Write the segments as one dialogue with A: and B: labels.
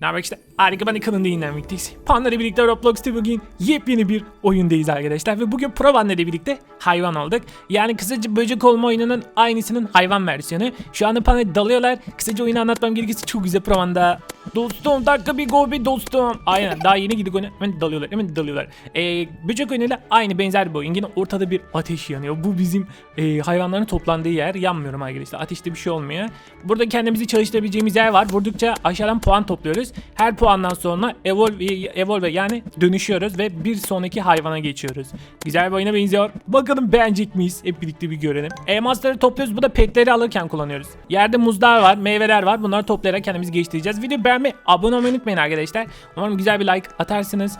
A: Ne haber işte harika ben kanalında yayınlanmaktayız. Panda ile birlikte Roblox'ta bugün yepyeni bir oyundayız arkadaşlar. Ve bugün Provan'la birlikte hayvan olduk. Yani kısaca böcek olma oyununun aynısının hayvan versiyonu. Şu anda Panda dalıyorlar. Kısaca oyunu anlatmam gerekirse çok güzel Provan'da. Dostum dakika bir go bir dostum. Aynen daha yeni gidip oyuna hemen dalıyorlar hemen dalıyorlar. Ee, böcek oyunuyla aynı benzer bir oyun. Yine ortada bir ateş yanıyor. Bu bizim e, hayvanların toplandığı yer. Yanmıyorum arkadaşlar. Ateşte bir şey olmuyor. Burada kendimizi çalıştırabileceğimiz yer var. Vurdukça aşağıdan puan topluyoruz. Her puandan sonra evolve, evolve yani dönüşüyoruz ve bir sonraki hayvana geçiyoruz. Güzel bir oyuna benziyor. Bakalım beğenecek miyiz? Hep birlikte bir görelim. Elmasları topluyoruz. Bu da petleri alırken kullanıyoruz. Yerde muzlar var, meyveler var. Bunları toplayarak kendimizi geliştireceğiz. Video beğenmeyi, abone olmayı unutmayın arkadaşlar. Umarım güzel bir like atarsınız.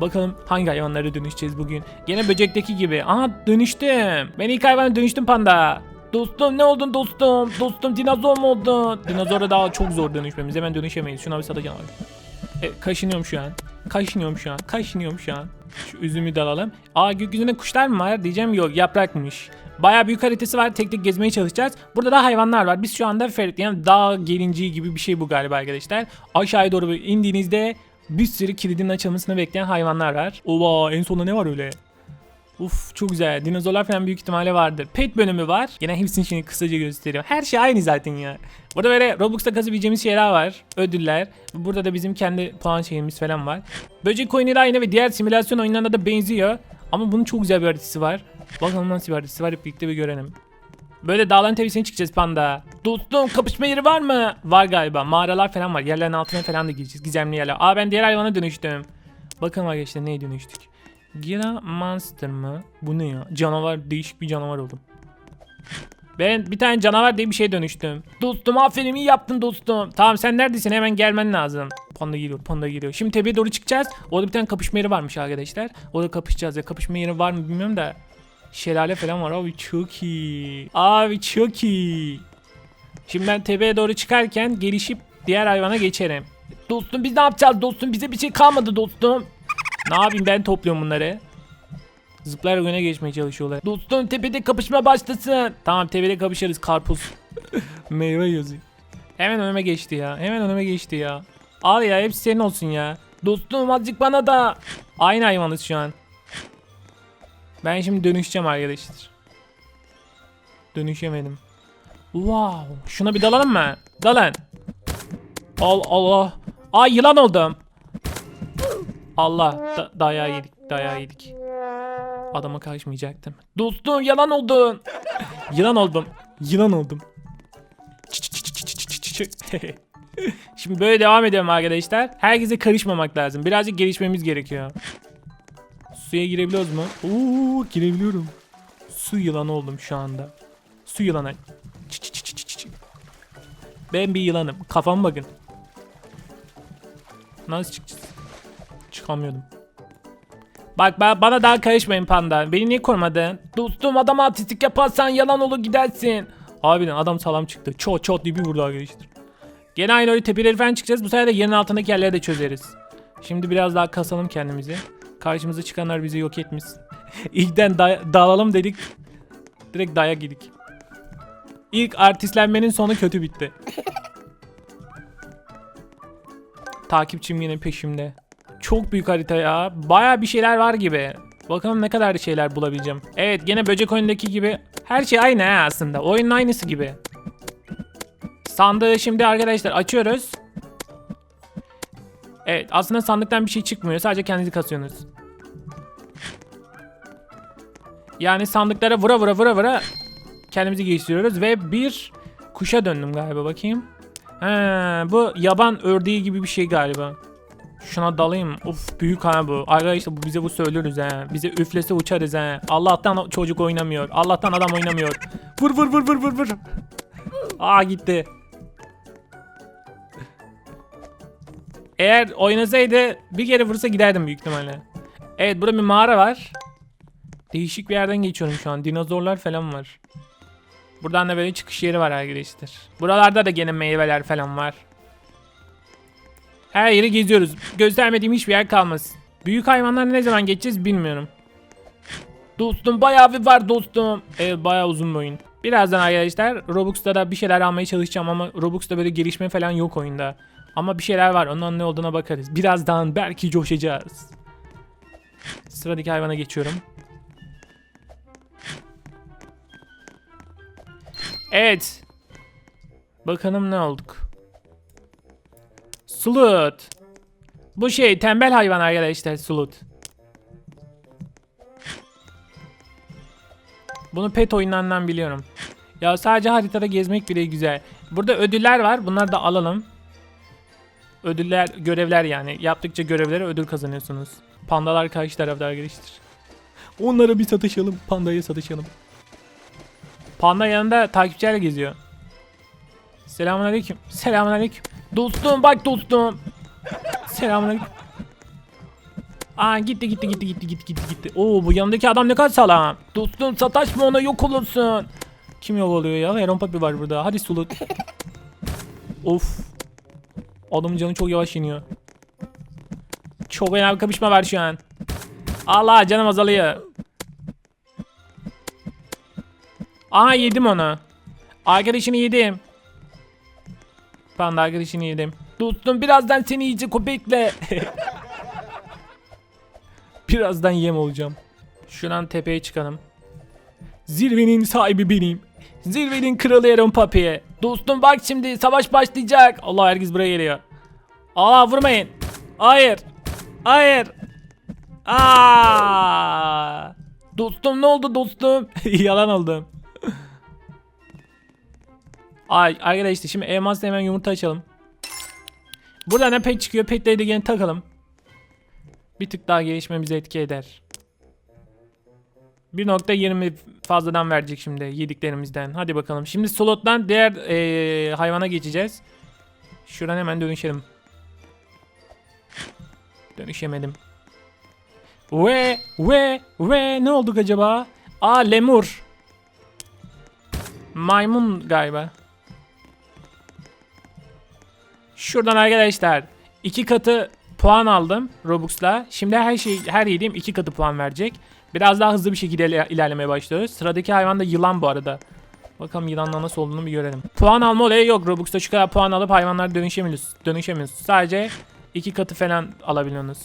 A: Bakalım hangi hayvanlara dönüşeceğiz bugün. Gene böcekteki gibi. Aha dönüştüm. Ben ilk hayvana dönüştüm panda. Dostum ne oldun dostum? Dostum dinozor mu oldun? Dinozora daha çok zor dönüşmemiz. Hemen dönüşemeyiz. Şuna bir satacağım abi. E, kaşınıyorum şu an. Kaşınıyorum şu an. Kaşınıyorum şu an. Şu üzümü de alalım. Aa gökyüzünde kuşlar mı var? Diyeceğim yok yaprakmış. Bayağı büyük haritası var. Tek tek gezmeye çalışacağız. Burada da hayvanlar var. Biz şu anda Ferit yani dağ gelinciği gibi bir şey bu galiba arkadaşlar. Aşağıya doğru indiğinizde bir sürü kilidin açılmasını bekleyen hayvanlar var. Ova en sonunda ne var öyle? Uf çok güzel. Dinozorlar falan büyük ihtimalle vardır. Pet bölümü var. Gene hepsini şimdi kısaca gösteriyorum. Her şey aynı zaten ya. Burada böyle Robux'ta kazabileceğimiz şeyler var. Ödüller. Burada da bizim kendi puan şeyimiz falan var. Böcek oyunuyla aynı ve diğer simülasyon oyunlarına da benziyor. Ama bunun çok güzel bir haritası var. Bakalım nasıl bir haritası var hep birlikte bir görelim. Böyle dağların tepesine çıkacağız panda. Dostum kapışma yeri var mı? Var galiba. Mağaralar falan var. Yerlerin altına falan da gireceğiz. Gizemli yerler. Aa ben diğer hayvana dönüştüm. Bakalım arkadaşlar neye dönüştük? Gira Monster mı? Bu ne ya? Canavar değişik bir canavar oldum. Ben bir tane canavar diye bir şey dönüştüm. Dostum aferin iyi yaptın dostum. Tamam sen neredesin hemen gelmen lazım. Panda geliyor panda geliyor. Şimdi tepeye doğru çıkacağız. Orada bir tane kapışma yeri varmış arkadaşlar. Orada kapışacağız ya. Kapışma yeri var mı bilmiyorum da. Şelale falan var abi çok iyi. Abi çok iyi. Şimdi ben tepeye doğru çıkarken gelişip diğer hayvana geçerim. Dostum biz ne yapacağız dostum? Bize bir şey kalmadı dostum. Ne yapayım ben topluyorum bunları. Zıplayarak öne geçmeye çalışıyorlar. Dostum tepede kapışma başlasın. Tamam tepede kapışırız karpuz. Meyve yazıyor. Hemen önüme geçti ya. Hemen önüme geçti ya. Al ya hepsi senin olsun ya. Dostum azıcık bana da. Aynı hayvanız şu an. Ben şimdi dönüşeceğim arkadaşlar. Dönüşemedim. Wow. Şuna bir dalalım mı? Dalın. Al Allah. Ay yılan oldum. Allah da dayağı yedik dayağı yedik. Adama karışmayacaktım. Dostum yalan oldun. yılan oldum. Yılan oldum. Şimdi böyle devam edelim arkadaşlar. Herkese karışmamak lazım. Birazcık gelişmemiz gerekiyor. Suya girebiliyoruz mu? Oo girebiliyorum. Su yılanı oldum şu anda. Su yılanı. Ben bir yılanım. Kafam bakın. Nasıl çıkacağız? Çıkamıyordum. Bak ba- bana daha karışmayın panda. Beni niye korumadın? Dostum adam artistik yaparsan yalan olur gidersin. Harbiden adam salam çıktı. Çot çot diye bir vurdu arkadaşlar. Gene aynı öyle tepeleri falan çıkacağız. Bu sefer de yerin altındaki yerleri de çözeriz. Şimdi biraz daha kasalım kendimizi. Karşımıza çıkanlar bizi yok etmesin. İlkten da- dağılalım dedik. Direkt dayak yedik. İlk artistlenmenin sonu kötü bitti. Takipçim yine peşimde. Çok büyük harita ya. Baya bir şeyler var gibi. Bakalım ne kadar şeyler bulabileceğim. Evet gene böcek oyundaki gibi. Her şey aynı ha aslında. Oyunun aynısı gibi. Sandığı şimdi arkadaşlar açıyoruz. Evet aslında sandıktan bir şey çıkmıyor. Sadece kendinizi kasıyorsunuz. Yani sandıklara vura vura vura vura kendimizi geliştiriyoruz ve bir kuşa döndüm galiba bakayım. He, bu yaban ördeği gibi bir şey galiba. Şuna dalayım. Of büyük ha bu. Arkadaşlar bu bize bu söylüyoruz he. Bize üflese uçarız he. Allah'tan çocuk oynamıyor. Allah'tan adam oynamıyor. Vur vur vur vur vur vur. Aa gitti. Eğer oynasaydı bir kere vursa giderdim büyük ihtimalle. Evet burada bir mağara var. Değişik bir yerden geçiyorum şu an. Dinozorlar falan var. Buradan da böyle çıkış yeri var arkadaşlar. Buralarda da gene meyveler falan var. Her yeri geziyoruz. Göstermediğim hiçbir yer kalmasın. Büyük hayvanlar ne zaman geçeceğiz bilmiyorum. Dostum bayağı bir var dostum. Evet bayağı uzun bir oyun. Birazdan arkadaşlar Robux'ta da bir şeyler almaya çalışacağım ama Robux'ta böyle gelişme falan yok oyunda. Ama bir şeyler var. Onun ne olduğuna bakarız. Birazdan belki coşacağız. Sıradaki hayvana geçiyorum. Evet. Bakalım ne olduk. Sulut. Bu şey tembel hayvan arkadaşlar Sulut. Bunu pet oyunlarından biliyorum. Ya sadece haritada gezmek bile güzel. Burada ödüller var. Bunları da alalım. Ödüller, görevler yani. Yaptıkça görevlere ödül kazanıyorsunuz. Pandalar karşı tarafta arkadaşlar. Onlara bir satışalım. Pandaya satışalım. Panda yanında takipçilerle geziyor. Selamünaleyküm. Selamünaleyküm. Dostum bak dostum. Selamünaleyküm. Aa gitti gitti gitti gitti gitti gitti gitti. Oo bu yanındaki adam ne kadar sağlam. Dostum sataşma ona yok olursun. Kim yok oluyor ya? Heron Papi var burada. Hadi Sulut. of. Adamın canı çok yavaş iniyor. Çok önemli bir kapışma var şu an. Allah canım azalıyor. Aha yedim onu. Arkadaşını yedim. Panda arkadaşını yedim. Dostum birazdan seni yiyecek köpekle. birazdan yem olacağım. Şuradan tepeye çıkalım. Zirvenin sahibi benim. Zirvenin kralı Aaron Papi'ye. Dostum bak şimdi savaş başlayacak. Allah herkes buraya geliyor. Aa vurmayın. Hayır. Hayır. Aa! Dostum ne oldu dostum? Yalan oldum. Ay arkadaşlar şimdi elmasla hemen yumurta açalım. Burada ne pet çıkıyor? Petleri de gene takalım. Bir tık daha gelişmemize etki eder. 1.20 fazladan verecek şimdi yediklerimizden. Hadi bakalım. Şimdi slottan diğer eee, hayvana geçeceğiz. Şuradan hemen dönüşelim. Dönüşemedim. Ve ve ve ne olduk acaba? Aa lemur. Maymun galiba. Şuradan arkadaşlar iki katı puan aldım Robux'la. Şimdi her şey her yediğim iki katı puan verecek. Biraz daha hızlı bir şekilde iler- ilerlemeye başlıyoruz. Sıradaki hayvan da yılan bu arada. Bakalım yılanla nasıl olduğunu bir görelim. Puan alma olayı yok. Robux'ta şu kadar puan alıp hayvanlar dönüşemiyoruz. Dönüşemiyoruz. Sadece iki katı falan alabiliyorsunuz.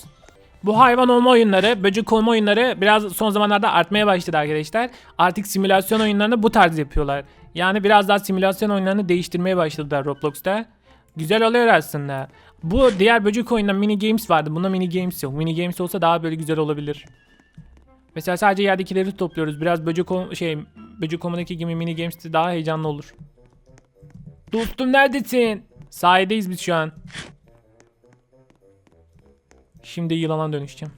A: Bu hayvan olma oyunları, böcek olma oyunları biraz son zamanlarda artmaya başladı arkadaşlar. Artık simülasyon oyunlarını bu tarz yapıyorlar. Yani biraz daha simülasyon oyunlarını değiştirmeye başladılar Roblox'ta. Güzel oluyor aslında. Bu diğer böcek oyununda mini games vardı. Bunda mini games yok. Mini games olsa daha böyle güzel olabilir. Mesela sadece yerdekileri topluyoruz. Biraz böcek şey böcek olmadaki gibi mini games daha heyecanlı olur. Dostum neredesin? Sahideyiz biz şu an. Şimdi yılana dönüşeceğim.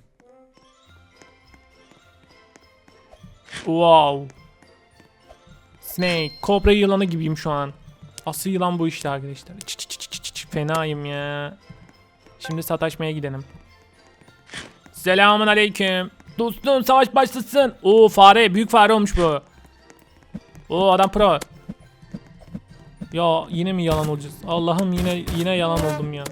A: Wow. Snake. Kobra yılanı gibiyim şu an. Asıl yılan bu işte arkadaşlar. Çı çı çı. Fenayım ya. Şimdi sataşmaya gidelim. Selamun aleyküm. Dostum savaş başlasın. Oo fare. Büyük fare olmuş bu. Oo adam pro. Ya yine mi yalan olacağız? Allah'ım yine yine yalan oldum ya.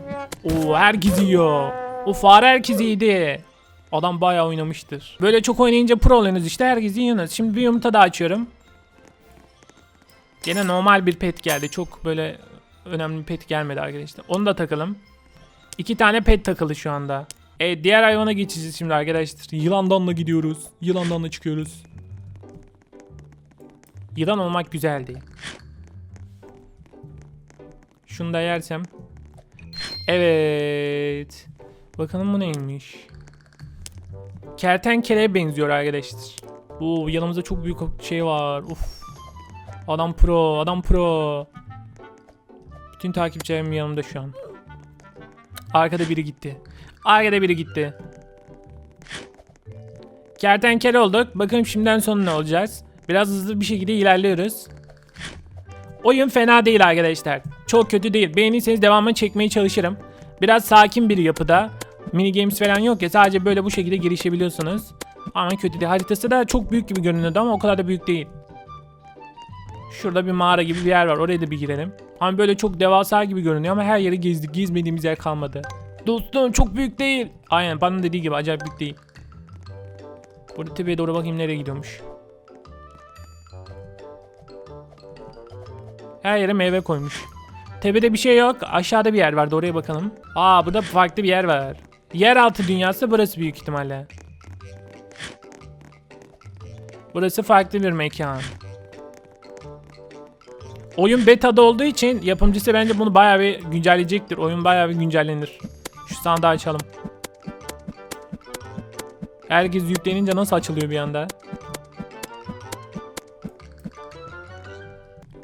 A: Oo herkes yiyor. O fare herkes yedi. Adam bayağı oynamıştır. Böyle çok oynayınca pro oluyorsunuz işte herkes yiyorsunuz. Şimdi bir yumurta daha açıyorum. Gene normal bir pet geldi. Çok böyle önemli pet gelmedi arkadaşlar. Onu da takalım. İki tane pet takılı şu anda. E diğer hayvana geçeceğiz şimdi arkadaşlar. Yılandan da gidiyoruz. Yılandan da çıkıyoruz. Yılan olmak güzeldi. Şunu da yersem. Evet. Bakalım bu neymiş. Kertenkeleye benziyor arkadaşlar. Oo yanımızda çok büyük şey var. Uf. Adam pro, adam pro. Bütün takipçilerim yanımda şu an. Arkada biri gitti. Arkada biri gitti. Kertenkele olduk. Bakalım şimdiden sonra ne olacağız. Biraz hızlı bir şekilde ilerliyoruz. Oyun fena değil arkadaşlar. Çok kötü değil. Beğenirseniz devamını çekmeye çalışırım. Biraz sakin bir yapıda. Mini games falan yok ya sadece böyle bu şekilde girişebiliyorsunuz. Ama kötü değil. Haritası da çok büyük gibi görünüyordu ama o kadar da büyük değil. Şurada bir mağara gibi bir yer var. Oraya da bir girelim. Ama böyle çok devasa gibi görünüyor ama her yeri gezdik. Gezmediğimiz yer kalmadı. Dostum çok büyük değil. Aynen bana dediği gibi acayip büyük değil. Burada tepeye doğru bakayım nereye gidiyormuş. Her yere meyve koymuş. Tepede bir şey yok. Aşağıda bir yer vardı. Oraya bakalım. Aa burada farklı bir yer var. Yeraltı dünyası burası büyük ihtimalle. Burası farklı bir mekan. Oyun beta'da olduğu için yapımcısı bence bunu bayağı bir güncelleyecektir. Oyun bayağı bir güncellenir. Şu sandığı açalım. Herkes yüklenince nasıl açılıyor bir anda?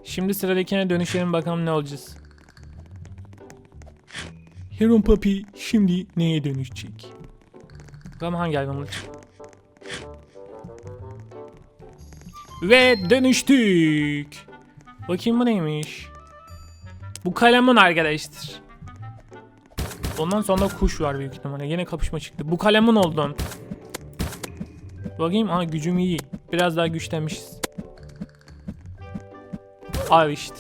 A: Şimdi sıradakine dönüşelim bakalım ne olacağız. Heron Papi şimdi neye dönüşecek? Bakalım hangi hayvan olacak? Ve dönüştük. Bakayım bu neymiş? Bu kalemun arkadaşlar. Ondan sonra kuş var büyük ihtimalle. Yine kapışma çıktı. Bu kalemun oldum. Bakayım aa gücüm iyi. Biraz daha güçlenmişiz. Al işte.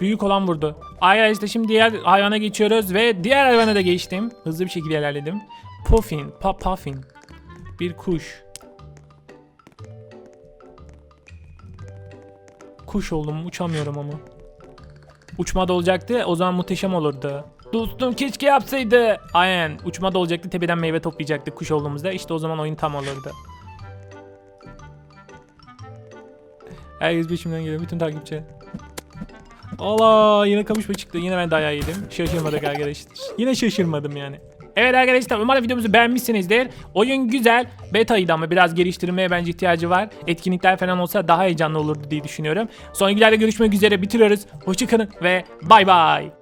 A: Büyük olan vurdu. Arkadaşlar şimdi diğer hayvana geçiyoruz ve diğer hayvana da geçtim. Hızlı bir şekilde ilerledim. Puffin, pa puffin. Bir kuş. Kuş oldum uçamıyorum ama. Uçma da olacaktı o zaman muhteşem olurdu. Dostum keşke yapsaydı. Aynen uçma da olacaktı tepeden meyve toplayacaktık kuş olduğumuzda. İşte o zaman oyun tam olurdu. Herkes peşimden geliyor bütün takipçi. Allah yine kamışma çıktı. Yine ben dayağı yedim. Şaşırmadık arkadaşlar. Yine şaşırmadım yani. Evet arkadaşlar umarım videomuzu beğenmişsinizdir. Oyun güzel. Beta'ydı ama biraz geliştirmeye bence ihtiyacı var. Etkinlikler falan olsa daha heyecanlı olurdu diye düşünüyorum. Sonraki videoda görüşmek üzere bitiriyoruz. Hoşçakalın ve bay bay.